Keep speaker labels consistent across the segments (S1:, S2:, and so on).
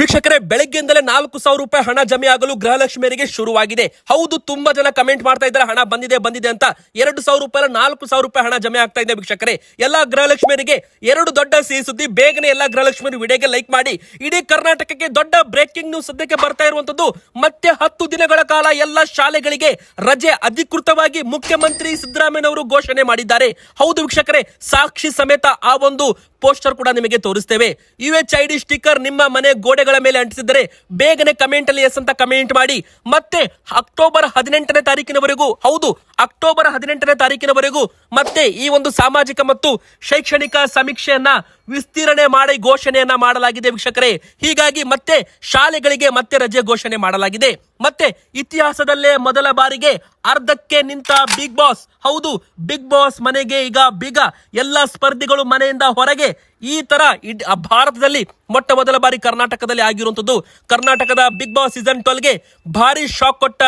S1: ವೀಕ್ಷಕರೇ, ಬೆಳಗ್ಗೆಯಿಂದಲೇ ನಾಲ್ಕು ಸಾವಿರ ರೂಪಾಯಿ ಹಣ ಜಮೆ ಆಗಲು ಗೃಹಲಕ್ಷ್ಮಿಯರಿಗೆ ಶುರುವಾಗಿದೆ. ಹೌದು, ತುಂಬಾ ಜನ ಕಮೆಂಟ್ ಮಾಡ್ತಾ ಇದ್ದಾರೆ, ಹಣ ಬಂದಿದೆ ಬಂದಿದೆ ಅಂತ. ಎರಡು ಸಾವಿರ ರೂಪಾಯಿ ನಾಲ್ಕು ಸಾವಿರ ರೂಪಾಯಿ ಹಣ ಜಮೆ ಆಗ್ತಾ ಇದೆ ವೀಕ್ಷಕರೇ. ಎಲ್ಲಾ ಗೃಹಲಕ್ಷ್ಮಿಯರಿಗೆ ಎರಡು ದೊಡ್ಡ ಸಿಹಿ ಸುದ್ದಿ. ಬೇಗನೆ ಎಲ್ಲಾ ಗೃಹಲಕ್ಷ್ಮಿಯರು ವಿಡಿಯೋಗೆ ಲೈಕ್ ಮಾಡಿ. ಇಡೀ ಕರ್ನಾಟಕಕ್ಕೆ ದೊಡ್ಡ ಬ್ರೇಕಿಂಗ್ ನ್ಯೂಸ್ ಸದ್ಯಕ್ಕೆ ಬರ್ತಾ ಇರುವಂತದ್ದು ಮತ್ತೆ ಹತ್ತು ದಿನಗಳ ಕಾಲ ಎಲ್ಲ ಶಾಲೆಗಳಿಗೆ ರಜೆ ಅಧಿಕೃತವಾಗಿ ಮುಖ್ಯಮಂತ್ರಿ ಸಿದ್ದರಾಮಯ್ಯ ಅವರು ಘೋಷಣೆ ಮಾಡಿದ್ದಾರೆ. ಹೌದು ವೀಕ್ಷಕರೇ, ಸಾಕ್ಷಿ ಸಮೇತ ಆ ಒಂದು ಪೋಸ್ಟರ್ ಕೂಡ ನಿಮಗೆ ತೋರಿಸ್ತೇವೆ. U H I D sticker ನಿಮ್ಮ ಮನೆ ಗೋಡೆಗಳ ಮೇಲೆ ಅಂಟಿಸಿದರೆ ಬೇಗನೆ ಕಮೆಂಟ್ ಅಲ್ಲಿ ಎಸ್ ಅಂತ ಕಮೆಂಟ್ ಮಾಡಿ. ಮತ್ತೆ ಅಕ್ಟೋಬರ್ ಹದಿನೆಂಟನೇ ತಾರೀಕಿನವರೆಗೂ, ಹೌದು, ಅಕ್ಟೋಬರ್ ಹದಿನೆಂಟನೇ ತಾರೀಕಿನವರೆಗೂ ಮತ್ತೆ ಈ ಒಂದು ಸಾಮಾಜಿಕ ಮತ್ತು ಶೈಕ್ಷಣಿಕ ಸಮೀಕ್ಷೆಯನ್ನ ವಿಸ್ತೀರ್ಣೆ ಮಾಡಿ ಘೋಷಣೆಯನ್ನ ಮಾಡಲಾಗಿದೆ ವೀಕ್ಷಕರೇ. ಹೀಗಾಗಿ ಮತ್ತೆ ಶಾಲೆಗಳಿಗೆ ಮತ್ತೆ ರಜೆ ಘೋಷಣೆ ಮಾಡಲಾಗಿದೆ. ಮತ್ತೆ ಇತಿಹಾಸದಲ್ಲೇ ಮೊದಲ ಬಾರಿಗೆ ಅರ್ಧಕ್ಕೆ ನಿಂತ ಬಿಗ್ ಬಾಸ್ ಹೌದು ಬಿಗ್ ಬಾಸ್ ಮನೆಗೆ ಈಗ ಬೀಗ. ಎಲ್ಲ ಸ್ಪರ್ಧಿಗಳು ಮನೆಯಿಂದ ಹೊರಗೆ. ಈ ತರ ಭಾರತದಲ್ಲಿ ಮೊಟ್ಟ ಮೊದಲ ಬಾರಿ ಕರ್ನಾಟಕದಲ್ಲಿ ಆಗಿರುವಂತದ್ದು ಕರ್ನಾಟಕದ ಬಿಗ್ ಬಾಸ್ ಸೀಸನ್ ಟ್ವೆಲ್ಗೆ ಭಾರಿ ಶಾಕ್ ಕೊಟ್ಟ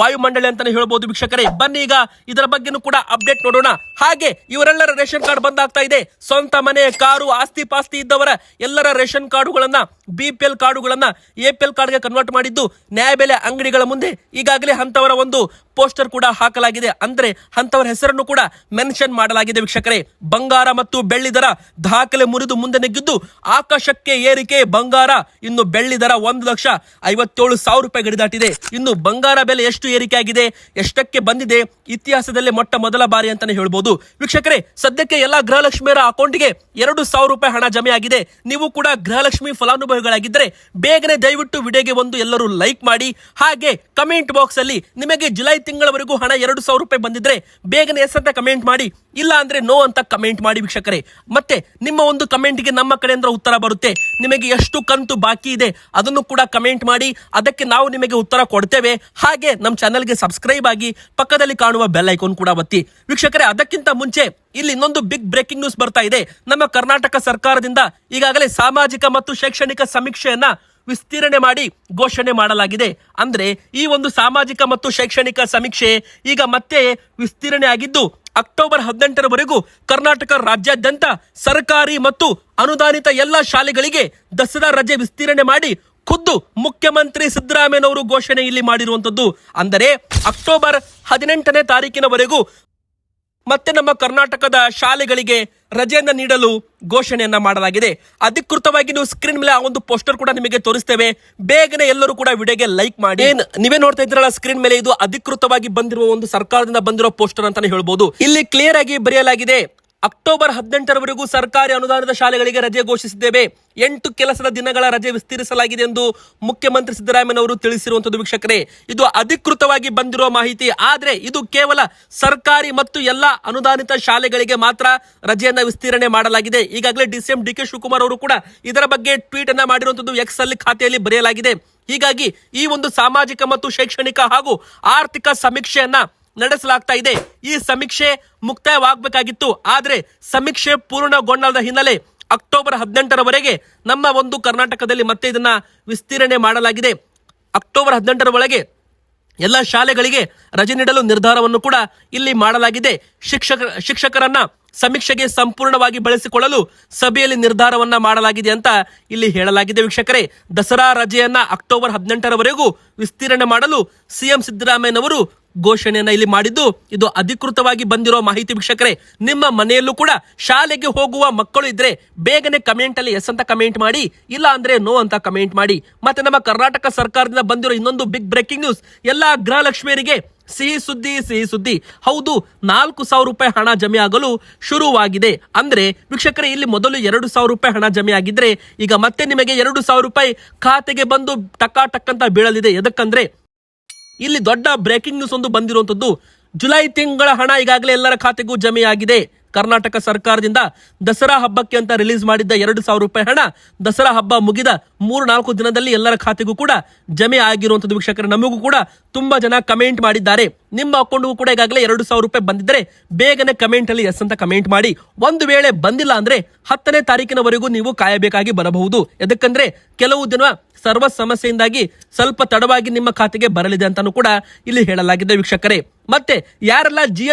S1: ವಾಯುಮಂಡಳಿ ಅಂತಾನೆ ಹೇಳ್ಬೋದು ವೀಕ್ಷಕರೇ. ಬನ್ನಿ ಈಗ ಇದರ ಬಗ್ಗೆನೂ ಕೂಡ ಅಪ್ಡೇಟ್ ನೋಡೋಣ. ಹಾಗೆ ಇವರೆಲ್ಲರ ರೇಷನ್ ಕಾರ್ಡ್ ಬಂದಾಗ್ತಾ ಇದೆ. ಸ್ವಂತ ಮನೆ, ಕಾರು, ಆಸ್ತಿ ಪಾಸ್ತಿ ಇದ್ದವರ ಎಲ್ಲರ ರೇಷನ್ ಕಾರ್ಡುಗಳನ್ನ ಬಿ ಪಿ ಎಲ್ ಕಾರ್ಡುಗಳನ್ನ ಎ ಪಿ ಎಲ್ ಕಾರ್ಡ್ಗೆ ಕನ್ವರ್ಟ್ ಮಾಡಿದ್ದು ನ್ಯಾಯಬೆಲೆ ಅಂಗಡಿಗಳ ಮುಂದೆ ಈಗಾಗಲೇ ಅಂತವರ ಒಂದು ಪೋಸ್ಟರ್ ಕೂಡ ಹಾಕಲಾಗಿದೆ. ಅಂದ್ರೆ ಅಂತವರ ಹೆಸರನ್ನು ಕೂಡ ಮೆನ್ಷನ್ ಮಾಡಲಾಗಿದೆ ವೀಕ್ಷಕರೇ. ಬಂಗಾರ ಮತ್ತು ಬೆಳ್ಳಿ ದರ ದಾಖಲೆ ಮುರಿದು ಮುಂದೆ ನೆಗ್ಗಿದ್ದು ಆಕಾಶಕ್ಕೆ ಏರಿಕೆ ಬಂಗಾರ. ಇನ್ನು ಬೆಳ್ಳಿ ದರ ಒಂದು ಲಕ್ಷ ಐವತ್ತೇಳು ಸಾವಿರ ರೂಪಾಯಿ ಗಡಿದಾಟಿದೆ ಇನ್ನು ಬಂಗಾರ ಬೆಲೆ ಎಷ್ಟು ಏರಿಕೆ ಆಗಿದೆ, ಎಷ್ಟಕ್ಕೆ ಬಂದಿದೆ, ಇತಿಹಾಸದಲ್ಲೇ ಮೊಟ್ಟ ಮೊದಲ ಬಾರಿ ಅಂತಾನೆ ಹೇಳ್ಬೋದು. ವೀಕ್ಷಕರೇ, ಸದ್ಯಕ್ಕೆ ಎಲ್ಲಾ ಗೃಹಲಕ್ಷ್ಮಿಯರ ಅಕೌಂಟ್ಗೆ ಎರಡು ಸಾವಿರ ರೂಪಾಯಿ ಹಣ ಜಮೆ ಆಗಿದೆ. ನೀವು ಕೂಡ ಗೃಹಲಕ್ಷ್ಮಿ ಫಲಾನುಭವಿಗಳಾಗಿದ್ದರೆ ಬೇಗನೆ ದಯವಿಟ್ಟು ವಿಡಿಯೋಗೆ ಒಂದು ಎಲ್ಲರೂ ಲೈಕ್ ಮಾಡಿ ಹಾಗೆ ಕಮೆಂಟ್ ಬಾಕ್ಸ್ ಅಲ್ಲಿ ನಿಮಗೆ ಜುಲೈ ತಿಂಗಳವರೆಗೂ ಹಣ ಎರಡು ಸಾವಿರ ರೂಪಾಯಿ ಬಂದಿದ್ರೆ ಬೇಗನೆ ಎಸ್ ಅಂತ ಕಮೆಂಟ್ ಮಾಡಿ, ಇಲ್ಲ ಅಂದ್ರೆ ನೋ ಅಂತ ಕಮೆಂಟ್ ಮಾಡಿ ವೀಕ್ಷಕರೇ. ಮತ್ತೆ ನಿಮ್ಮ ಒಂದು ಕಮೆಂಟ್ಗೆ ನಮ್ಮ ಕಡೆಯಿಂದ ಉತ್ತರ ಬರುತ್ತೆ. ನಿಮಗೆ ಎಷ್ಟು ಕಂತು ಬಾಕಿ ಇದೆ ಅದನ್ನು ಕೂಡ ಕಮೆಂಟ್ ಮಾಡಿ, ಅದಕ್ಕೆ ನಾವು ನಿಮಗೆ ಉತ್ತರ ಕೊಡ್ತೇವೆ. ಹಾಗೆ ನಮ್ಮ ಚಾನಲ್ಗೆ ಸಬ್ಸ್ಕ್ರೈಬ್ ಆಗಿ ಪಕ್ಕದಲ್ಲಿ ಕಾಣುವ ಬೆಲ್ ಐಕಾನ್ ಕೂಡ ಒತ್ತಿ. ವೀಕ್ಷಕರೇ, ಅದಕ್ಕಿಂತ ಮುಂಚೆ ಇಲ್ಲಿ ಇನ್ನೊಂದು ಬಿಗ್ ಬ್ರೇಕಿಂಗ್ ನ್ಯೂಸ್ ಬರ್ತಾ ಇದೆ. ನಮ್ಮ ಕರ್ನಾಟಕ ಸರ್ಕಾರದಿಂದ ಈಗಾಗಲೇ ಸಾಮಾಜಿಕ ಮತ್ತು ಶೈಕ್ಷಣಿಕ ಸಮೀಕ್ಷೆಯನ್ನ ವಿಸ್ತೀರ್ಣೆ ಮಾಡಿ ಘೋಷಣೆ ಮಾಡಲಾಗಿದೆ. ಅಂದರೆ ಈ ಒಂದು ಸಾಮಾಜಿಕ ಮತ್ತು ಶೈಕ್ಷಣಿಕ ಸಮೀಕ್ಷೆ ಈಗ ಮತ್ತೆ ವಿಸ್ತೀರ್ಣೆ ಆಗಿದ್ದು, ಅಕ್ಟೋಬರ್ ಹದಿನೆಂಟರವರೆಗೂ ಕರ್ನಾಟಕ ರಾಜ್ಯಾದ್ಯಂತ ಸರ್ಕಾರಿ ಮತ್ತು ಅನುದಾನಿತ ಎಲ್ಲ ಶಾಲೆಗಳಿಗೆ ದಸರಾ ರಜೆ ವಿಸ್ತೀರ್ಣೆ ಮಾಡಿ ಖುದ್ದು ಮುಖ್ಯಮಂತ್ರಿ ಸಿದ್ದರಾಮಯ್ಯನವರು ಘೋಷಣೆ ಇಲ್ಲಿ ಮಾಡಿರುವಂತದ್ದು ಅಂದರೆ ಅಕ್ಟೋಬರ್ ಹದಿನೆಂಟನೇ ತಾರೀಕಿನವರೆಗೂ ಮತ್ತೆ ನಮ್ಮ ಕರ್ನಾಟಕದ ಶಾಲೆಗಳಿಗೆ ರಜೆಯನ್ನು ನೀಡಲು ಘೋಷಣೆಯನ್ನ ಮಾಡಲಾಗಿದೆ. ಅಧಿಕೃತವಾಗಿ ನೀವು ಸ್ಕ್ರೀನ್ ಮೇಲೆ ಆ ಒಂದು ಪೋಸ್ಟರ್ ಕೂಡ ನಿಮಗೆ ತೋರಿಸ್ತೇವೆ. ಬೇಗನೆ ಎಲ್ಲರೂ ಕೂಡ ವಿಡಿಯೋಗೆ ಲೈಕ್ ಮಾಡಿ. ನೀವೇ ನೋಡ್ತಾ ಇದ್ರಲ್ಲ ಸ್ಕ್ರೀನ್ ಮೇಲೆ ಇದು ಅಧಿಕೃತವಾಗಿ ಬಂದಿರುವ ಒಂದು ಸರ್ಕಾರದಿಂದ ಬಂದಿರುವ ಪೋಸ್ಟರ್ ಅಂತಾನೆ ಹೇಳ್ಬೋದು. ಇಲ್ಲಿ ಕ್ಲಿಯರ್ ಆಗಿ ಬರೆಯಲಾಗಿದೆ. ಅಕ್ಟೋಬರ್ ಹದಿನೆಂಟರವರೆಗೂ ಸರ್ಕಾರಿ ಅನುದಾನದ ಶಾಲೆಗಳಿಗೆ ರಜೆ ಘೋಷಿಸಿದ್ದೇವೆ. ಎಂಟು ಕೆಲಸದ ದಿನಗಳ ರಜೆ ವಿಸ್ತರಿಸಲಾಗಿದೆ ಎಂದು ಮುಖ್ಯಮಂತ್ರಿ ಸಿದ್ದರಾಮಯ್ಯನವರು ತಿಳಿಸಿರುವಂತದ್ದು ವೀಕ್ಷಕರೇ. ಇದು ಅಧಿಕೃತವಾಗಿ ಬಂದಿರುವ ಮಾಹಿತಿ. ಆದರೆ ಇದು ಕೇವಲ ಸರ್ಕಾರಿ ಮತ್ತು ಎಲ್ಲ ಅನುದಾನಿತ ಶಾಲೆಗಳಿಗೆ ಮಾತ್ರ ರಜೆಯನ್ನು ವಿಸ್ತೀರ್ಣೆ ಮಾಡಲಾಗಿದೆ. ಈಗಾಗಲೇ D C M D K Shivakumar ಅವರು ಕೂಡ ಇದರ ಬಗ್ಗೆ ಟ್ವೀಟ್ ಅನ್ನ ಮಾಡಿರುವಂತದ್ದು ಎಕ್ಸ್ ಅಲ್ಲಿ ಖಾತೆಯಲ್ಲಿ ಬರೆಯಲಾಗಿದೆ. ಹೀಗಾಗಿ ಈ ಒಂದು ಸಾಮಾಜಿಕ ಮತ್ತು ಶೈಕ್ಷಣಿಕ ಹಾಗೂ ಆರ್ಥಿಕ ಸಮೀಕ್ಷೆಯನ್ನ ನಡೆಸಲಾಗ್ತಾ ಇದೆ. ಈ ಸಮೀಕ್ಷೆ ಮುಕ್ತಾಯವಾಗಬೇಕಾಗಿತ್ತು. ಆದರೆ ಸಮೀಕ್ಷೆ ಪೂರ್ಣಗೊಂಡದ ಹಿನ್ನೆಲೆ ಅಕ್ಟೋಬರ್ ಹದಿನೆಂಟರವರೆಗೆ ನಮ್ಮ ಒಂದು ಕರ್ನಾಟಕದಲ್ಲಿ ಮತ್ತೆ ಇದನ್ನ ವಿಸ್ತೀರ್ಣೆ ಮಾಡಲಾಗಿದೆ. ಅಕ್ಟೋಬರ್ ಹದಿನೆಂಟರ ಒಳಗೆ ಎಲ್ಲ ಶಾಲೆಗಳಿಗೆ ರಜೆ ನೀಡಲು ನಿರ್ಧಾರವನ್ನು ಕೂಡ ಇಲ್ಲಿ ಮಾಡಲಾಗಿದೆ. ಶಿಕ್ಷಕ, ಶಿಕ್ಷಕರನ್ನ ಸಮೀಕ್ಷೆಗೆ ಸಂಪೂರ್ಣವಾಗಿ ಬಳಸಿಕೊಳ್ಳಲು ಸಭೆಯಲ್ಲಿ ನಿರ್ಧಾರವನ್ನ ಮಾಡಲಾಗಿದೆ ಅಂತ ಇಲ್ಲಿ ಹೇಳಲಾಗಿದೆ ವೀಕ್ಷಕರೇ. ದಸರಾ ರಜೆಯನ್ನ ಅಕ್ಟೋಬರ್ ಹದಿನೆಂಟರವರೆಗೂ ವಿಸ್ತೀರ್ಣೆ ಮಾಡಲು ಸಿಎಂ ಸಿದ್ದರಾಮಯ್ಯನವರು ಘೋಷಣೆಯನ್ನ ಇಲ್ಲಿ ಮಾಡಿದ್ದು. ಇದು ಅಧಿಕೃತವಾಗಿ ಬಂದಿರೋ ಮಾಹಿತಿ ವೀಕ್ಷಕರೇ, ನಿಮ್ಮ ಮನೆಯಲ್ಲೂ ಕೂಡ ಶಾಲೆಗೆ ಹೋಗುವ ಮಕ್ಕಳು ಇದ್ರೆ ಬೇಗನೆ ಕಮೆಂಟ್ ಅಲ್ಲಿ ಎಸ್ ಅಂತ ಕಮೆಂಟ್ ಮಾಡಿ, ಇಲ್ಲ ಅಂದ್ರೆ ನೋ ಅಂತ ಕಮೆಂಟ್ ಮಾಡಿ. ಮತ್ತೆ ನಮ್ಮ ಕರ್ನಾಟಕ ಸರ್ಕಾರದಿಂದ ಬಂದಿರೋ ಇನ್ನೊಂದು ಬಿಗ್ ಬ್ರೇಕಿಂಗ್ ನ್ಯೂಸ್ ಎಲ್ಲಾ ಗೃಹಲಕ್ಷ್ಮಿಯರಿಗೆ ಸಿಹಿ ಸುದ್ದಿ ಸಿಹಿ ಸುದ್ದಿ. ಹೌದು, ನಾಲ್ಕು ಸಾವಿರ ರೂಪಾಯಿ ಹಣ ಜಮೆ ಆಗಲು ಶುರುವಾಗಿದೆ. ಅಂದ್ರೆ ವೀಕ್ಷಕರೇ, ಇಲ್ಲಿ ಮೊದಲು ಎರಡು ಸಾವಿರ ರೂಪಾಯಿ ಹಣ ಜಮೆ ಆಗಿದ್ರೆ, ಈಗ ಮತ್ತೆ ನಿಮಗೆ ಎರಡು ಸಾವಿರ ರೂಪಾಯಿ ಖಾತೆಗೆ ಬಂದು ಟಕ್ಕ ಟಕ್ ಅಂತ ಬೀಳಲಿದೆ. ಎದಕ್ಕಂದ್ರೆ ಇಲ್ಲಿ ದೊಡ್ಡ ಬ್ರೇಕಿಂಗ್ ನ್ಯೂಸ್ ಒಂದು ಬಂದಿರುವಂತದ್ದು ಜುಲೈ ತಿಂಗಳ ಹಣ ಈಗಾಗಲೇ ಎಲ್ಲರ ಖಾತೆಗೂ ಜಮೆಯಾಗಿದೆ. ಕರ್ನಾಟಕ ಸರ್ಕಾರದಿಂದ ದಸರಾ ಹಬ್ಬಕ್ಕೆ ಅಂತ ರಿಲೀಸ್ ಮಾಡಿದ್ದ ಎರಡು ಸಾವಿರ ರೂಪಾಯಿ ಹಣ ದಸರಾ ಹಬ್ಬ ಮುಗಿದ ಮೂರು ನಾಲ್ಕು ದಿನದಲ್ಲಿ ಎಲ್ಲರ ಖಾತೆಗೂ ಕೂಡ ಜಮೆ ಆಗಿರುವಂಥದ್ದು ವೀಕ್ಷಕರು, ನಮಗೂ ಕೂಡ ತುಂಬಾ ಜನ ಕಮೆಂಟ್ ಮಾಡಿದ್ದಾರೆ. ನಿಮ್ಮ ಅಕೌಂಟ್ಗೂ ಕೂಡ ಈಗಾಗಲೇ ಎರಡು ಸಾವಿರ ರೂಪಾಯಿ ಬಂದಿದ್ರೆ ಬೇಗನೆ ಕಮೆಂಟ್ ಅಲ್ಲಿ ಎಸ್ ಅಂತ ಕಮೆಂಟ್ ಮಾಡಿ. ಒಂದು ವೇಳೆ ಬಂದಿಲ್ಲ ಅಂದ್ರೆ ಹತ್ತನೇ ತಾರೀಕಿನವರೆಗೂ ನೀವು ಕಾಯಬೇಕಾಗಿ ಬರಬಹುದು. ಎದಕ್ಕಂದ್ರೆ ಕೆಲವು ದಿನ ಸರ್ವ ಸಮಸ್ಯೆಯಿಂದಾಗಿ ಸ್ವಲ್ಪ ತಡವಾಗಿ ನಿಮ್ಮ ಖಾತೆಗೆ ಬರಲಿದೆ ಅಂತಾನು ಕೂಡ ಇಲ್ಲಿ ಹೇಳಲಾಗಿದೆ ವೀಕ್ಷಕರೇ. ಮತ್ತೆ ಯಾರೆಲ್ಲ ಜಿ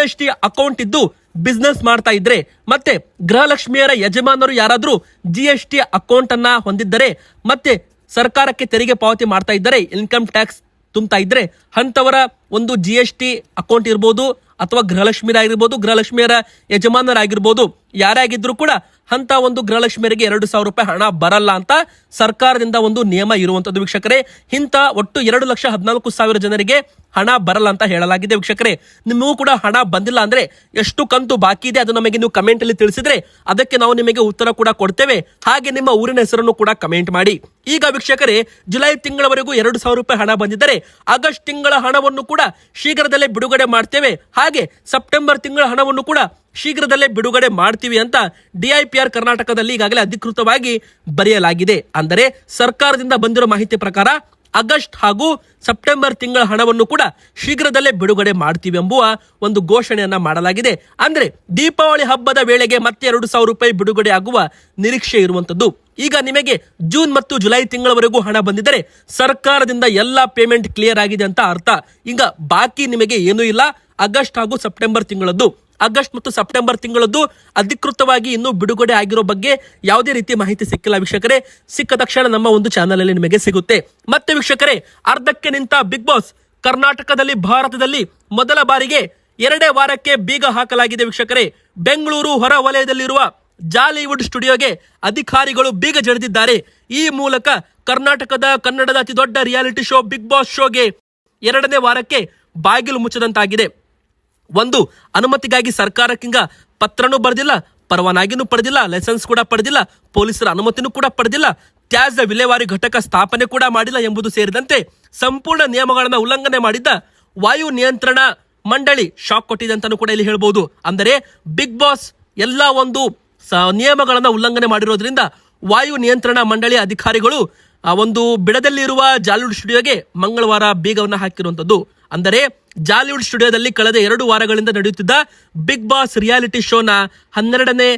S1: ಅಕೌಂಟ್ ಇದ್ದು ಬಿಸ್ನೆಸ್ ಮಾಡ್ತಾ ಇದ್ರೆ, ಮತ್ತೆ ಗೃಹಲಕ್ಷ್ಮಿಯರ ಯಜಮಾನರು ಯಾರಾದರೂ ಜಿ ಎಸ್ ಟಿ ಅಕೌಂಟ್ ಅನ್ನ ಹೊಂದಿದ್ದರೆ, ಮತ್ತೆ ಸರ್ಕಾರಕ್ಕೆ ತೆರಿಗೆ ಪಾವತಿ ಮಾಡ್ತಾ ಇದ್ದರೆ ಇನ್ಕಮ್ ಟ್ಯಾಕ್ಸ್ ತುಂಬ್ತಾ ಇದ್ರೆ, ಅಂಥವರ ಒಂದು ಜಿ ಎಸ್ ಟಿ ಅಕೌಂಟ್ ಇರ್ಬೋದು, ಅಥವಾ ಗೃಹಲಕ್ಷ್ಮಿಯರಾಗಿರ್ಬೋದು ಗೃಹಲಕ್ಷ್ಮಿಯರ ಯಜಮಾನರಾಗಿರ್ಬೋದು, ಯಾರೇ ಆಗಿದ್ರು ಕೂಡ ಅಂತ ಒಂದು ಗೃಹಲಕ್ಷ್ಮಿಯರಿಗೆ ಎರಡು ಸಾವಿರ ರೂಪಾಯಿ ಹಣ ಬರಲ್ಲ ಅಂತ ಸರ್ಕಾರದಿಂದ ಒಂದು ನಿಯಮ ಇರುವಂತದ್ದು ವೀಕ್ಷಕರೇ. ಇಂಥ ಒಟ್ಟು ಎರಡು ಲಕ್ಷ ಹದಿನಾಲ್ಕು ಸಾವಿರ ಜನರಿಗೆ ಹಣ ಬರಲ್ಲ ಅಂತ ಹೇಳಲಾಗಿದೆ ವೀಕ್ಷಕರೇ. ನಿಮಗೂ ಕೂಡ ಹಣ ಬಂದಿಲ್ಲ ಅಂದ್ರೆ ಎಷ್ಟು ಕಂತು ಬಾಕಿ ಇದೆ ಅದು ನಮಗೆ ನೀವು ಕಮೆಂಟ್ ಅಲ್ಲಿ ತಿಳಿಸಿದ್ರೆ ಅದಕ್ಕೆ ನಾವು ನಿಮಗೆ ಉತ್ತರ ಕೂಡ ಕೊಡ್ತೇವೆ. ಹಾಗೆ ನಿಮ್ಮ ಊರಿನ ಹೆಸರನ್ನು ಕೂಡ ಕಮೆಂಟ್ ಮಾಡಿ. ಈಗ ವೀಕ್ಷಕರೇ, ಜುಲೈ ತಿಂಗಳವರೆಗೂ ಎರಡು ಸಾವಿರ ರೂಪಾಯಿ ಹಣ ಬಂದಿದ್ದರೆ ಆಗಸ್ಟ್ ತಿಂಗಳ ಹಣವನ್ನು ಕೂಡ ಶೀಘ್ರದಲ್ಲೇ ಬಿಡುಗಡೆ ಮಾಡ್ತೇವೆ. ಹಾಗೆ ಸೆಪ್ಟೆಂಬರ್ ತಿಂಗಳ ಹಣವನ್ನು ಕೂಡ ಶೀಘ್ರದಲ್ಲೇ ಬಿಡುಗಡೆ ಮಾಡ್ತೀವಿ ಅಂತ ಡಿಐಪಿಆರ್ ಕರ್ನಾಟಕದಲ್ಲಿ ಈಗಾಗಲೇ ಅಧಿಕೃತವಾಗಿ ಬರೆಯಲಾಗಿದೆ. ಅಂದರೆ ಸರ್ಕಾರದಿಂದ ಬಂದಿರೋ ಮಾಹಿತಿ ಪ್ರಕಾರ ಆಗಸ್ಟ್ ಹಾಗೂ ಸೆಪ್ಟೆಂಬರ್ ತಿಂಗಳ ಹಣವನ್ನು ಕೂಡ ಶೀಘ್ರದಲ್ಲೇ ಬಿಡುಗಡೆ ಮಾಡ್ತೀವಿ ಎಂಬುವ ಒಂದು ಘೋಷಣೆಯನ್ನ ಮಾಡಲಾಗಿದೆ. ಅಂದ್ರೆ ದೀಪಾವಳಿ ಹಬ್ಬದ ವೇಳೆಗೆ ಮತ್ತೆ ಎರಡು ಸಾವಿರ ರೂಪಾಯಿ ಬಿಡುಗಡೆ ಆಗುವ ನಿರೀಕ್ಷೆ ಇರುವಂತದ್ದು. ಈಗ ನಿಮಗೆ ಜೂನ್ ಮತ್ತು ಜುಲೈ ತಿಂಗಳವರೆಗೂ ಹಣ ಬಂದಿದ್ದರೆ ಸರ್ಕಾರದಿಂದ ಎಲ್ಲ ಪೇಮೆಂಟ್ ಕ್ಲಿಯರ್ ಆಗಿದೆ ಅಂತ ಅರ್ಥ. ಈಗ ಬಾಕಿ ನಿಮಗೆ ಏನೂ ಇಲ್ಲ. ಆಗಸ್ಟ್ ಹಾಗೂ ಸೆಪ್ಟೆಂಬರ್ ತಿಂಗಳದ್ದು. ಆಗಸ್ಟ್ ಮತ್ತು ಸೆಪ್ಟೆಂಬರ್ ತಿಂಗಳದ್ದು ಅಧಿಕೃತವಾಗಿ ಇನ್ನೂ ಬಿಡುಗಡೆ ಆಗಿರೋ ಬಗ್ಗೆ ಯಾವುದೇ ರೀತಿ ಮಾಹಿತಿ ಸಿಕ್ಕಿಲ್ಲ ವೀಕ್ಷಕರೇ. ಸಿಕ್ಕ ತಕ್ಷಣ ನಮ್ಮ ಒಂದು ಚಾನಲ್ ಅಲ್ಲಿ ನಿಮಗೆ ಸಿಗುತ್ತೆ. ಮತ್ತೆ ವೀಕ್ಷಕರೇ, ಅರ್ಧಕ್ಕೆ ನಿಂತ ಬಿಗ್ ಬಾಸ್ ಕರ್ನಾಟಕದಲ್ಲಿ, ಭಾರತದಲ್ಲಿ ಮೊದಲ ಬಾರಿಗೆ ಎರಡೇ ವಾರಕ್ಕೆ ಬೀಗ ಹಾಕಲಾಗಿದೆ ವೀಕ್ಷಕರೇ. ಬೆಂಗಳೂರು ಹೊರ ವಲಯದಲ್ಲಿರುವ ಜಾಲಿವುಡ್ ಸ್ಟುಡಿಯೋಗೆ ಅಧಿಕಾರಿಗಳು ಬೀಗ ಜಡಿದಿದ್ದಾರೆ. ಈ ಮೂಲಕ ಕರ್ನಾಟಕದ ಕನ್ನಡದ ಅತಿ ದೊಡ್ಡ ರಿಯಾಲಿಟಿ ಶೋ ಬಿಗ್ ಬಾಸ್ ಶೋಗೆ ಎರಡನೇ ವಾರಕ್ಕೆ ಬಾಗಿಲು ಮುಚ್ಚದಂತಾಗಿದೆ. ಒಂದು, ಅನುಮತಿಗಾಗಿ ಸರ್ಕಾರಕ್ಕಿಂಗ ಪತ್ರನೂ ಬರೆದಿಲ್ಲ, ಪರವಾನಗಿನೂ ಪಡೆದಿಲ್ಲ, ಲೈಸೆನ್ಸ್ ಕೂಡ ಪಡೆದಿಲ್ಲ, ಪೊಲೀಸರ ಅನುಮತಿನೂ ಕೂಡ ಪಡೆದಿಲ್ಲ, ತ್ಯಾಜ್ಯ ವಿಲೇವಾರಿ ಘಟಕ ಸ್ಥಾಪನೆ ಕೂಡ ಮಾಡಿಲ್ಲ ಎಂಬುದು ಸೇರಿದಂತೆ ಸಂಪೂರ್ಣ ನಿಯಮಗಳನ್ನು ಉಲ್ಲಂಘನೆ ಮಾಡಿದ್ದ ವಾಯು ನಿಯಂತ್ರಣ ಮಂಡಳಿ ಶಾಕ್ ಕೊಟ್ಟಿದೆ ಅಂತಾನೂ ಕೂಡ ಇಲ್ಲಿ ಹೇಳ್ಬೋದು. ಅಂದರೆ ಬಿಗ್ ಬಾಸ್ ಎಲ್ಲ ಒಂದು ನಿಯಮಗಳನ್ನು ಉಲ್ಲಂಘನೆ ಮಾಡಿರೋದ್ರಿಂದ ವಾಯು ನಿಯಂತ್ರಣ ಮಂಡಳಿ ಅಧಿಕಾರಿಗಳು ಒಂದು ಬಿಡದಲ್ಲಿರುವ ಜಾಲೂಡ್ ಸ್ಟುಡಿಯೋಗೆ ಮಂಗಳವಾರ ಬೀಗವನ್ನು ಹಾಕಿರುವಂತದ್ದು ಅಂದರೆ ಜಾಲಿವುಡ್ ಸ್ಟುಡಿಯೋದಲ್ಲಿ ಕಳೆದ ಎರಡು ವಾರಗಳಿಂದ ನಡೆಯುತ್ತಿದ್ದ ಬಿಗ್ ಬಾಸ್ ರಿಯಾಲಿಟಿ ಶೋನ ಹನ್ನೆರಡನೇ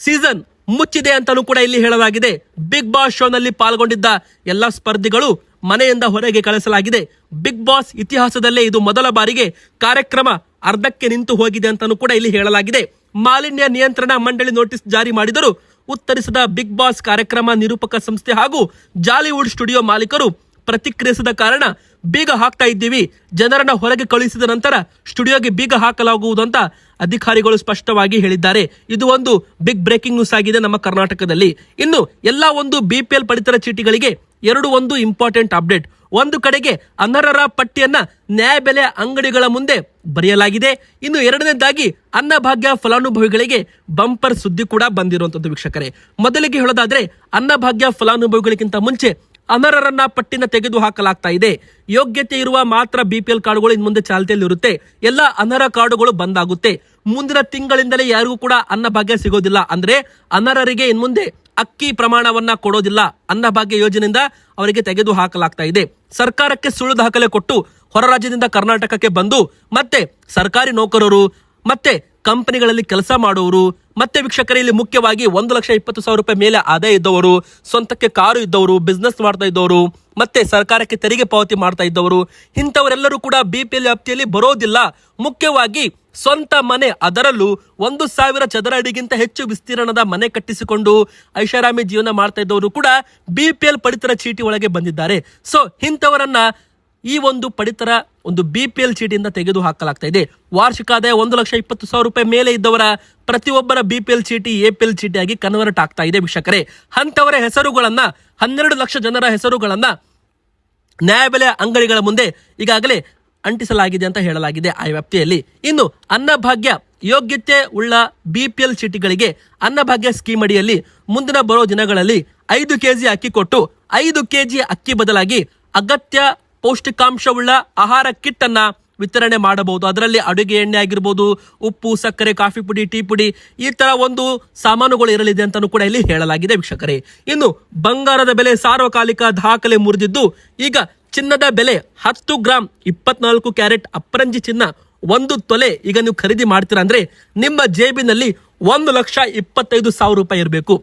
S1: ಸೀಸನ್ ಮುಚ್ಚಿದೆ ಅಂತಲೂ ಕೂಡ ಇಲ್ಲಿ ಹೇಳಲಾಗಿದೆ. ಬಿಗ್ ಬಾಸ್ ಶೋನಲ್ಲಿ ಪಾಲ್ಗೊಂಡಿದ್ದ ಎಲ್ಲ ಸ್ಪರ್ಧಿಗಳು ಮನೆಯಿಂದ ಹೊರಗೆ ಕಳಿಸಲಾಗಿದೆ. ಬಿಗ್ ಬಾಸ್ ಇತಿಹಾಸದಲ್ಲೇ ಇದು ಮೊದಲ ಬಾರಿಗೆ ಕಾರ್ಯಕ್ರಮ ಅರ್ಧಕ್ಕೆ ನಿಂತು ಹೋಗಿದೆ ಅಂತಲೂ ಕೂಡ ಇಲ್ಲಿ ಹೇಳಲಾಗಿದೆ. ಮಾಲಿನ್ಯ ನಿಯಂತ್ರಣ ಮಂಡಳಿ ನೋಟಿಸ್ ಜಾರಿ ಮಾಡಿದರು ಉತ್ತರಿಸಿದ ಬಿಗ್ ಬಾಸ್ ಕಾರ್ಯಕ್ರಮ ನಿರೂಪಕ ಸಂಸ್ಥೆ ಹಾಗೂ ಜಾಲಿವುಡ್ ಸ್ಟುಡಿಯೋ ಮಾಲೀಕರು ಪ್ರತಿಕ್ರಿಯಿಸದ ಕಾರಣ ಬೀಗ ಹಾಕ್ತಾ ಇದ್ದೀವಿ. ಜನರನ್ನ ಹೊರಗೆ ಕಳುಹಿಸಿದ ನಂತರ ಸ್ಟುಡಿಯೋಗೆ ಬೀಗ ಹಾಕಲಾಗುವುದು ಅಂತ ಅಧಿಕಾರಿಗಳು ಸ್ಪಷ್ಟವಾಗಿ ಹೇಳಿದ್ದಾರೆ. ಇದು ಒಂದು ಬಿಗ್ ಬ್ರೇಕಿಂಗ್ ನ್ಯೂಸ್ ಆಗಿದೆ ನಮ್ಮ ಕರ್ನಾಟಕದಲ್ಲಿ. ಇನ್ನು ಎಲ್ಲ ಒಂದು ಬಿಪಿಎಲ್ ಪಡಿತರ ಚೀಟಿಗಳಿಗೆ ಎರಡು ಒಂದು ಇಂಪಾರ್ಟೆಂಟ್ ಅಪ್ಡೇಟ್ ಒಂದು ಕಡೆಗೆ ಅನರ್ಹರ ಪಟ್ಟಿಯನ್ನ ನ್ಯಾಯಬೆಲೆ ಅಂಗಡಿಗಳ ಮುಂದೆ ಬರೆಯಲಾಗಿದೆ. ಇನ್ನು ಎರಡನೇದಾಗಿ ಅನ್ನಭಾಗ್ಯ ಫಲಾನುಭವಿಗಳಿಗೆ ಬಂಪರ್ ಸುದ್ದಿ ಕೂಡ ಬಂದಿರುವಂತದ್ದು ವೀಕ್ಷಕರೇ. ಮೊದಲಿಗೆ ಹೇಳೋದಾದ್ರೆ ಅನ್ನಭಾಗ್ಯ ಫಲಾನುಭವಿಗಳಿಗಿಂತ ಮುಂಚೆ ಅನರ್ಹರನ್ನ ಪಟ್ಟಿನ ತೆಗೆದು ಹಾಕಲಾಗ್ತಾ ಇದೆ. ಯೋಗ್ಯತೆ ಇರುವ ಮಾತ್ರ ಬಿಪಿಎಲ್ ಕಾರ್ಡ್ಗಳು ಇನ್ನು ಮುಂದೆ ಚಾಲ್ತಿಯಲ್ಲಿ ಇರುತ್ತೆ ಎಲ್ಲ ಅನರ್ಹ ಕಾರ್ಡುಗಳು ಬಂದಾಗುತ್ತೆ. ಮುಂದಿನ ತಿಂಗಳಿಂದಲೇ ಯಾರಿಗೂ ಕೂಡ ಅನ್ನಭಾಗ್ಯ ಸಿಗೋದಿಲ್ಲ. ಅಂದ್ರೆ ಅನರ್ಹರಿಗೆ ಇನ್ ಮುಂದೆ ಅಕ್ಕಿ ಪ್ರಮಾಣವನ್ನ ಕೊಡೋದಿಲ್ಲ. ಅನ್ನಭಾಗ್ಯ ಯೋಜನೆಯಿಂದ ಅವರಿಗೆ ತೆಗೆದು ಹಾಕಲಾಗ್ತಾ ಇದೆ. ಸರ್ಕಾರಕ್ಕೆ ಸುಳ್ಳು ದಾಖಲೆ ಕೊಟ್ಟು ಹೊರ ರಾಜ್ಯದಿಂದ ಕರ್ನಾಟಕಕ್ಕೆ ಬಂದು ಮತ್ತೆ ಸರ್ಕಾರಿ ನೌಕರರು, ಮತ್ತೆ ಕಂಪನಿಗಳಲ್ಲಿ ಕೆಲಸ ಮಾಡುವವರು, ಮತ್ತೆ ವೀಕ್ಷಕರೇ, ಇಲ್ಲಿ ಮುಖ್ಯವಾಗಿ ಒಂದು ಲಕ್ಷ ಇಪ್ಪತ್ತು ಸಾವಿರ ರೂಪಾಯಿ ಮೇಲೆ ಆದಾಯ ಇದ್ದವರು, ಸ್ವಂತಕ್ಕೆ ಕಾರು ಇದ್ದವರು ಬಿಸ್ನೆಸ್ ಮಾಡ್ತಾ ಇದ್ದವರು, ಮತ್ತೆ ಸರ್ಕಾರಕ್ಕೆ ತೆರಿಗೆ ಪಾವತಿ ಮಾಡ್ತಾ ಇದ್ದವರು, ಇಂಥವರೆಲ್ಲರೂ ಕೂಡ ಬಿ ಪಿ ಎಲ್ ವ್ಯಾಪ್ತಿಯಲ್ಲಿ ಬರೋದಿಲ್ಲ. ಮುಖ್ಯವಾಗಿ ಸ್ವಂತ ಮನೆ ಅದರಲ್ಲೂ ಒಂದು ಸಾವಿರ ಚದರ ಅಡಿಗಿಂತ ಹೆಚ್ಚು ವಿಸ್ತೀರ್ಣದ ಮನೆ ಕಟ್ಟಿಸಿಕೊಂಡು ಐಷಾರಾಮಿ ಜೀವನ ಮಾಡ್ತಾ ಇದ್ದವರು ಕೂಡ ಬಿ ಪಿ ಎಲ್ ಪಡಿತರ ಚೀಟಿ ಒಳಗೆ ಬಂದಿದ್ದಾರೆ. ಸೊ ಇಂಥವರನ್ನ ಈ ಒಂದು ಪಡಿತರ ಒಂದು ಬಿ ಪಿ ಎಲ್ ಚೀಟಿಯಿಂದ ತೆಗೆದು ಹಾಕಲಾಗ್ತಾ ಇದೆ. ವಾರ್ಷಿಕ ಆದಾಯ ಒಂದು ಲಕ್ಷ ಇಪ್ಪತ್ತು ಸಾವಿರ ರೂಪಾಯಿ ಮೇಲೆ ಇದ್ದವರ ಪ್ರತಿಯೊಬ್ಬರ ಬಿ ಪಿ ಎಲ್ ಚೀಟಿ ಎ ಪಿ ಎಲ್ ಚೀಟಿಯಾಗಿ ಕನ್ವರ್ಟ್ ಆಗ್ತಾ ಇದೆ ವೀಕ್ಷಕರೇ. ಅಂತವರ ಹೆಸರುಗಳನ್ನ, ಹನ್ನೆರಡು ಲಕ್ಷ ಜನರ ಹೆಸರುಗಳನ್ನ ನ್ಯಾಯಬೆಲೆ ಅಂಗಡಿಗಳ ಮುಂದೆ ಈಗಾಗಲೇ ಅಂಟಿಸಲಾಗಿದೆ ಅಂತ ಹೇಳಲಾಗಿದೆ ಆ ವ್ಯಾಪ್ತಿಯಲ್ಲಿ. ಇನ್ನು ಅನ್ನಭಾಗ್ಯ ಯೋಗ್ಯತೆ ಉಳ್ಳ ಬಿ ಪಿ ಎಲ್ ಚೀಟಿಗಳಿಗೆ ಅನ್ನಭಾಗ್ಯ ಸ್ಕೀಮ್ ಅಡಿಯಲ್ಲಿ ಮುಂದಿನ ಬರೋ ದಿನಗಳಲ್ಲಿ ಐದು ಕೆಜಿ ಅಕ್ಕಿ ಕೊಟ್ಟು ಐದು ಕೆಜಿ ಅಕ್ಕಿ ಬದಲಾಗಿ ಅಗತ್ಯ ಪೌಷ್ಟಿಕಾಂಶವುಳ್ಳ ಆಹಾರ ಕಿಟ್ ಅನ್ನ ವಿತರಣೆ ಮಾಡಬಹುದು. ಅದರಲ್ಲಿ ಅಡುಗೆ ಎಣ್ಣೆ ಆಗಿರ್ಬೋದು, ಉಪ್ಪು, ಸಕ್ಕರೆ, ಕಾಫಿ ಪುಡಿ, ಟೀ ಪುಡಿ ಈ ತರ ಒಂದು ಸಾಮಾನುಗಳು ಇರಲಿದೆ ಅಂತಲೂ ಕೂಡ ಇಲ್ಲಿ ಹೇಳಲಾಗಿದೆ ವೀಕ್ಷಕರೇ. ಇನ್ನು ಬಂಗಾರದ ಬೆಲೆ ಸಾರ್ವಕಾಲಿಕ ದಾಖಲೆ ಮುರಿದಿದ್ದು, ಈಗ ಚಿನ್ನದ ಬೆಲೆ ಹತ್ತು ಗ್ರಾಂ ಇಪ್ಪತ್ನಾಲ್ಕು ಕ್ಯಾರೆಟ್ ಅಪ್ರಂಜಿ ಚಿನ್ನ ಒಂದು ತೊಲೆ ಈಗ ನೀವು ಖರೀದಿ ಮಾಡ್ತೀರಾ ಅಂದ್ರೆ ನಿಮ್ಮ ಜೇಬಿನಲ್ಲಿ ಒಂದು ಲಕ್ಷ ಇಪ್ಪತ್ತೈದು ಸಾವಿರ ರೂಪಾಯಿ ಇರಬೇಕು.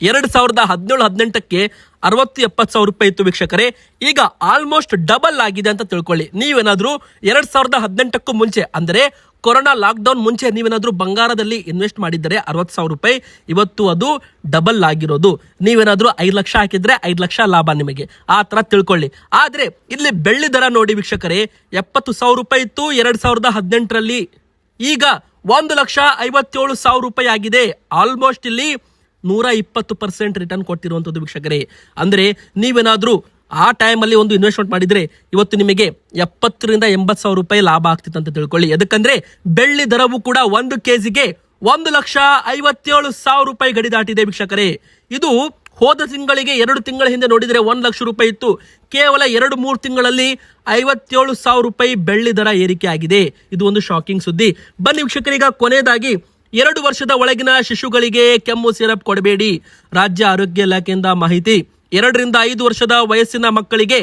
S1: ಎರಡ್ ಸಾವಿರದ ಹದಿನೇಳು ಹದಿನೆಂಟಕ್ಕೆ ಅರವತ್ತು ಎಪ್ಪತ್ತು ಸಾವಿರ ರೂಪಾಯಿ ಇತ್ತು ವೀಕ್ಷಕರೇ. ಈಗ ಆಲ್ಮೋಸ್ಟ್ ಡಬಲ್ ಆಗಿದೆ ಅಂತ ತಿಳ್ಕೊಳ್ಳಿ. ನೀವೇನಾದರೂ ಎರಡು ಸಾವಿರದ ಹದಿನೆಂಟಕ್ಕೂ ಮುಂಚೆ, ಅಂದರೆ ಕೊರೋನಾ ಲಾಕ್ಡೌನ್ ಮುಂಚೆ ನೀವೇನಾದರೂ ಬಂಗಾರದಲ್ಲಿ ಇನ್ವೆಸ್ಟ್ ಮಾಡಿದ್ದರೆ ಅರವತ್ತು ಸಾವಿರ ರೂಪಾಯಿ, ಇವತ್ತು ಅದು ಡಬಲ್ ಆಗಿರೋದು. ನೀವೇನಾದರೂ ಐದು ಲಕ್ಷ ಹಾಕಿದ್ರೆ ಐದು ಲಕ್ಷ ಲಾಭ ನಿಮಗೆ. ಆ ತರ ತಿಳ್ಕೊಳ್ಳಿ. ಆದರೆ ಇಲ್ಲಿ ಬೆಳ್ಳಿ ದರ ನೋಡಿ ವೀಕ್ಷಕರೇ, ಎಪ್ಪತ್ತು ಸಾವಿರ ರೂಪಾಯಿ ಇತ್ತು ಎರಡು ಸಾವಿರದ ಹದಿನೆಂಟರಲ್ಲಿ. ಈಗ ಒಂದು ಲಕ್ಷ ಐವತ್ತೇಳು ಸಾವಿರ ರೂಪಾಯಿ ಆಗಿದೆ. ಆಲ್ಮೋಸ್ಟ್ ಇಲ್ಲಿ ನೂರ ಇಪ್ಪತ್ತು ಪರ್ಸೆಂಟ್ ರಿಟರ್ನ್ ಕೊಟ್ಟಿರುವಂಥದ್ದು ವೀಕ್ಷಕರೇ. ಅಂದ್ರೆ ನೀವೇನಾದರೂ ಆ ಟೈಮಲ್ಲಿ ಒಂದು ಇನ್ವೆಸ್ಟ್ಮೆಂಟ್ ಮಾಡಿದ್ರೆ ಇವತ್ತು ನಿಮಗೆ ಎಪ್ಪತ್ತರಿಂದ ಎಂಬತ್ತು ಸಾವಿರ ರೂಪಾಯಿ ಲಾಭ ಆಗ್ತಿತ್ತು ಅಂತ ತಿಳ್ಕೊಳ್ಳಿ. ಯಾಕಂದರೆ ಬೆಳ್ಳಿ ದರವು ಕೂಡ ಒಂದು ಕೆಜಿಗೆ ಒಂದು ಲಕ್ಷ ಐವತ್ತೇಳು ಸಾವಿರ ರೂಪಾಯಿ ಗಡಿ ದಾಟಿದೆ ವೀಕ್ಷಕರೇ. ಇದು ಹೋದ ತಿಂಗಳಿಗೆ ಎರಡು ತಿಂಗಳ ಹಿಂದೆ ನೋಡಿದ್ರೆ ಒಂದು ಲಕ್ಷ ರೂಪಾಯಿ ಇತ್ತು. ಕೇವಲ ಎರಡು ಮೂರು ತಿಂಗಳಲ್ಲಿ ಐವತ್ತೇಳು ಸಾವಿರ ರೂಪಾಯಿ ಬೆಳ್ಳಿ ದರ ಏರಿಕೆ ಆಗಿದೆ. ಇದು ಒಂದು ಶಾಕಿಂಗ್ ಸುದ್ದಿ. ಬನ್ನಿ ವೀಕ್ಷಕರೀಗ ಕೊನೆಯದಾಗಿ ಎರಡು ವರ್ಷದ ಒಳಗಿನ ಶಿಶುಗಳಿಗೆ ಕೆಮ್ಮು ಸಿರಪ್ ಕೊಡಬೇಡಿ. ರಾಜ್ಯ ಆರೋಗ್ಯ ಇಲಾಖೆಯಿಂದ ಮಾಹಿತಿ. ಎರಡರಿಂದ ಐದು ವರ್ಷದ ವಯಸ್ಸಿನ ಮಕ್ಕಳಿಗೆ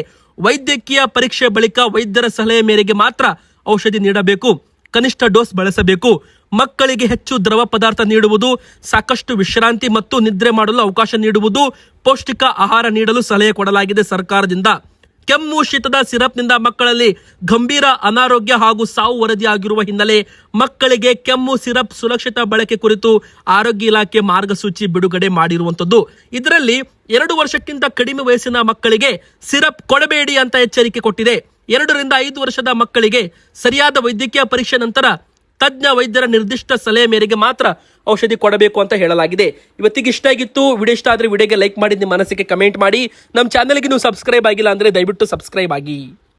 S1: ವೈದ್ಯಕೀಯ ಪರೀಕ್ಷೆ ಬಳಿಕ ವೈದ್ಯರ ಸಲಹೆ ಮೇರೆಗೆ ಮಾತ್ರ ಔಷಧಿ ನೀಡಬೇಕು. ಕನಿಷ್ಠ ಡೋಸ್ ಬಳಸಬೇಕು. ಮಕ್ಕಳಿಗೆ ಹೆಚ್ಚು ದ್ರವ ಪದಾರ್ಥ ನೀಡುವುದು ಸಾಕಷ್ಟು ವಿಶ್ರಾಂತಿ ಮತ್ತು ನಿದ್ರೆ ಮಾಡಲು ಅವಕಾಶ ನೀಡುವುದು. ಪೌಷ್ಟಿಕ ಆಹಾರ ನೀಡಲು ಸಲಹೆ ಕೊಡಲಾಗಿದೆ ಸರ್ಕಾರದಿಂದ. ಕೆಮ್ಮು ಶೀತದ ಸಿರಪ್ನಿಂದ ಮಕ್ಕಳಲ್ಲಿ ಗಂಭೀರ ಅನಾರೋಗ್ಯ ಹಾಗೂ ಸಾವು ವರದಿಯಾಗಿರುವ ಹಿನ್ನೆಲೆ ಮಕ್ಕಳಿಗೆ ಕೆಮ್ಮು ಸಿರಪ್ ಸುರಕ್ಷಿತ ಬಳಕೆ ಕುರಿತು ಆರೋಗ್ಯ ಇಲಾಖೆ ಮಾರ್ಗಸೂಚಿ ಬಿಡುಗಡೆ ಮಾಡಿರುವಂತದ್ದು ಇದರಲ್ಲಿ ಎರಡು ವರ್ಷಕ್ಕಿಂತ ಕಡಿಮೆ ವಯಸ್ಸಿನ ಮಕ್ಕಳಿಗೆ ಸಿರಪ್ ಕೊಡಬೇಡಿ ಅಂತ ಎಚ್ಚರಿಕೆ ಕೊಟ್ಟಿದೆ. ಎರಡರಿಂದ ಐದು ವರ್ಷದ ಮಕ್ಕಳಿಗೆ ಸರಿಯಾದ ವೈದ್ಯಕೀಯ ಪರೀಕ್ಷೆ ನಂತರ ತಜ್ಞ ವೈದ್ಯರ ನಿರ್ದಿಷ್ಟ ಸಲಹೆ ಮೇರೆಗೆ ಮಾತ್ರ ಔಷಧಿ ಕೊಡಬೇಕು ಅಂತ ಹೇಳಲಾಗಿದೆ. ಇವತ್ತಿಗೆ ಇಷ್ಟ ಆಗಿತ್ತು, ವಿಡಿಯೋ ಇಷ್ಟ ಆದ್ರೆ ವಿಡಿಯೋಗೆ ಲೈಕ್ ಮಾಡಿ, ನಿಮ್ಮ ಮನಸ್ಸಿಗೆ ಕಮೆಂಟ್ ಮಾಡಿ. ನಮ್ಮ ಚಾನಲ್ಗೆ ನೀವು ಸಬ್ಸ್ಕ್ರೈಬ್ ಆಗಿಲ್ಲ ಅಂದ್ರೆ ದಯವಿಟ್ಟು ಸಬ್ಸ್ಕ್ರೈಬ್ ಆಗಿ.